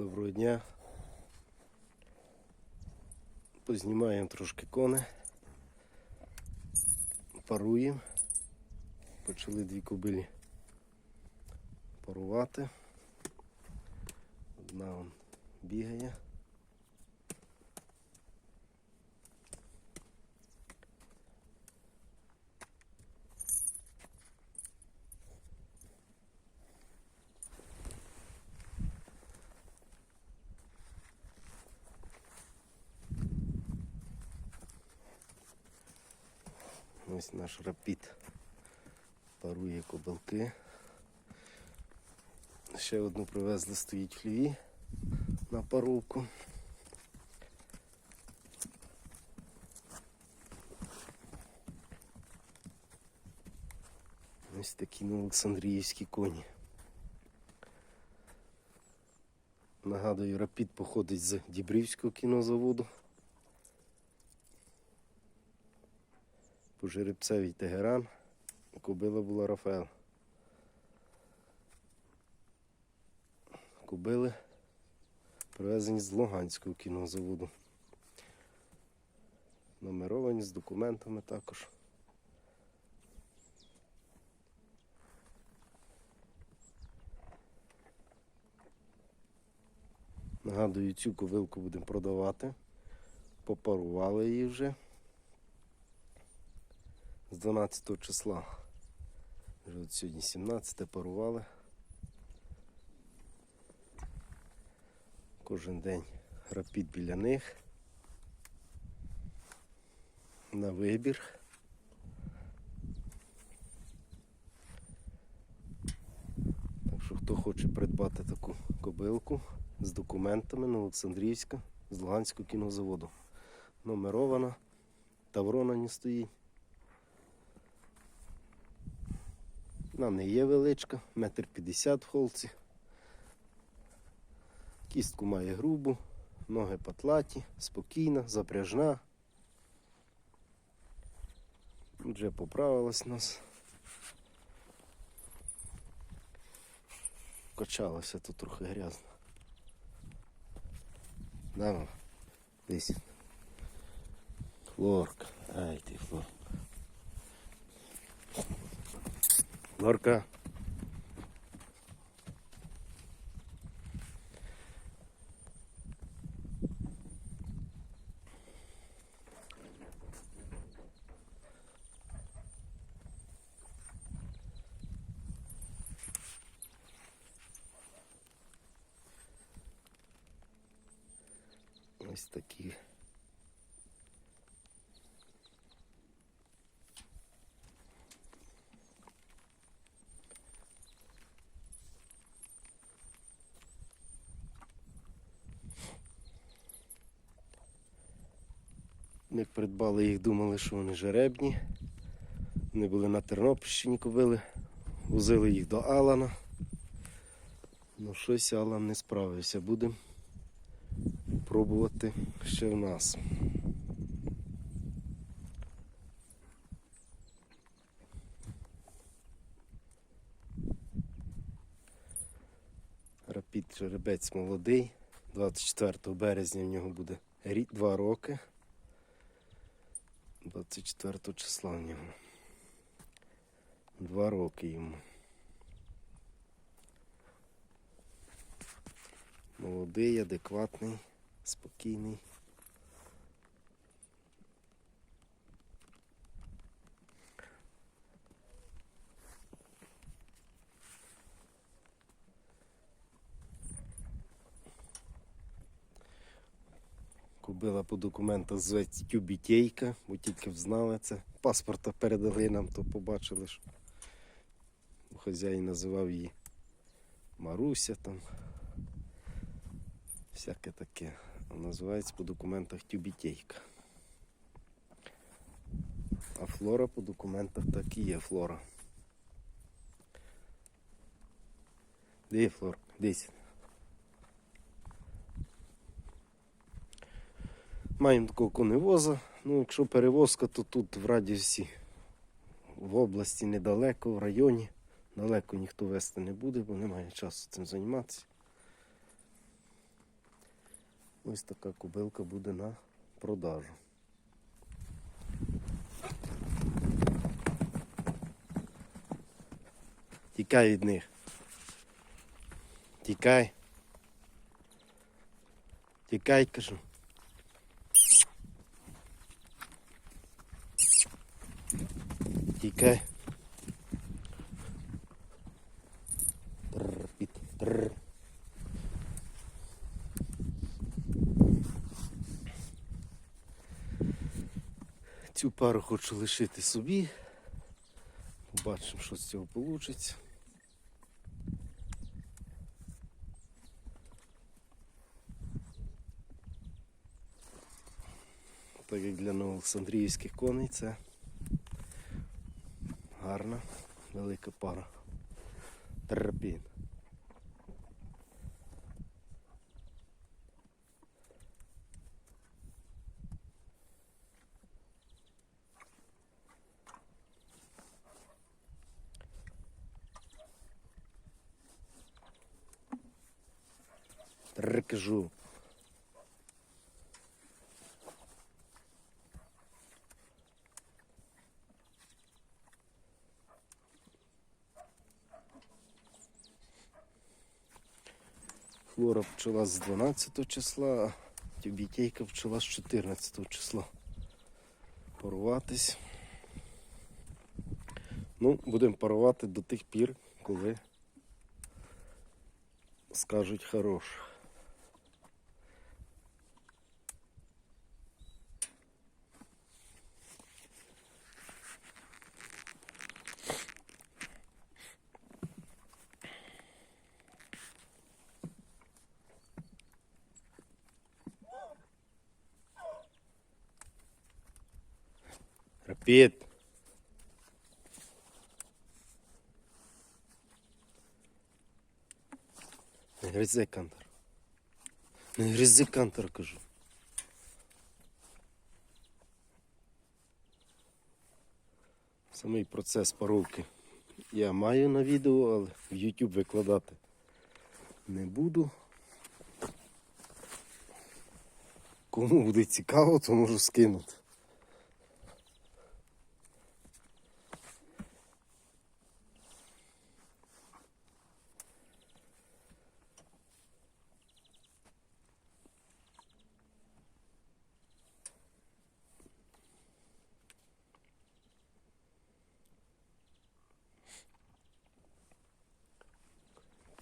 Доброго дня. Познімаємо трошки кони. Паруємо. Почали дві кобилі парувати. Одна он бігає. Ось наш рапід парує кобилки. Ще одну привезли, стоїть в хліві на паровку. Ось такі ну, Олександріївські коні. Нагадую, рапід походить з Дібрівського кінозаводу. По жеребцевій Тегеран. Кобила була Рафаел. Кобили привезені з Луганського кінозаводу. Номеровані з документами також. Нагадую, цю ковилку будемо продавати. Попарували її вже 12 числа. Вже от сьогодні 17 парували. Кожен день рапід біля них. На вибір. Так що хто хоче придбати таку кобилку з документами на Олександрівська з Луганського кінозаводу. Номерована, таврона не стоїть. Вона не є величка, метр п'ятдесят в холці. Кістку має грубу, ноги патлаті, спокійна, запряжна. Вже поправилась нас. Качалася тут трохи грязно. Да, мама? Десь. Флорка. Ай ти, Флорка. Флорка. Ось такі. Як придбали їх, думали, що вони жеребні. Вони були на Тернопільщині кобили, возили їх до Алана. Ну щось Алан не справився. Будемо пробувати ще в нас. Рапід жеребець молодий. 24 березня в нього буде рік, 2 роки. 24 числа в нього. Два роки йому. Молодий, адекватний, спокійний. Купила по документах зветься Тюбітейка, бо тільки взнали це. Паспорта передали нам, то побачили, що хазяїн називав її Маруся там. Всяке таке. Називається по документах Тюбітейка. А флора по документах так і є флора. Де є флора? Десь. Маємо такого коневоза. Ну, якщо перевозка, то тут в радіусі в області недалеко, в районі. Далеко ніхто вести не буде, бо немає часу цим займатися. Ось така кобилка буде на продажу. Тікай від них. Тікай. Тікай, кажу. Тікай. Піт. Цю пару хочу лишити собі. Побачимо, що з цього вийде. Так як для новоолександрійських коней це гарна, велика пара. Терпін. Тррр, Хлора пчела з 12 числа, а тюбітейка пчела з 14 числа. Паруватись. Ну, будемо парувати до тих пір, коли скажуть хорош. Рапід. Не гризи кантор. Не гризи кантор, кажу. Самий процес паровки я маю на відео, але в YouTube викладати не буду. Кому буде цікаво, то можу скинути.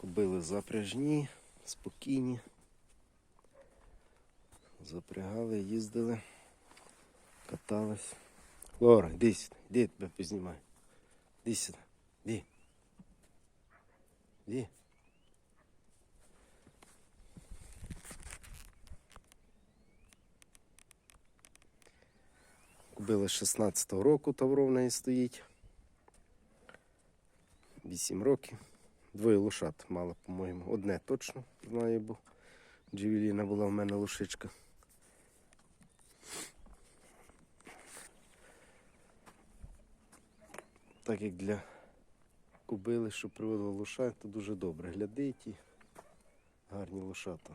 Кобили запряжні, спокійні. Запрягали, їздили, катались. Лора, йди сюди, йди, тебе познімаю. Іди сюди, іди. Іди. Купили 16-го року, тавро в неї стоїть. 8 років. Двоє лошад мала, по-моєму. Одне точно знаю, бо Джевеліна була в мене лошичка. Так як для кобили, що приводила лоша, то дуже добре. Глядить і гарні лошата.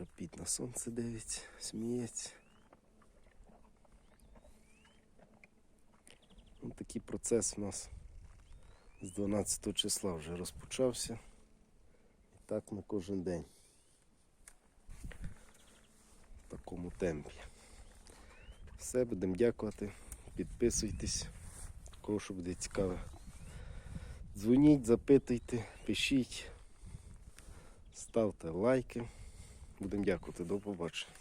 М, на сонце дивиться, сміється. Ну, такий процес у нас з 12 числа вже розпочався. І так на кожен день. В такому темпі. Все, будемо дякувати. Підписуйтесь. Кого що буде цікаве. Дзвоніть, запитуйте, пишіть, ставте лайки. Будемо дякувати. До побачення.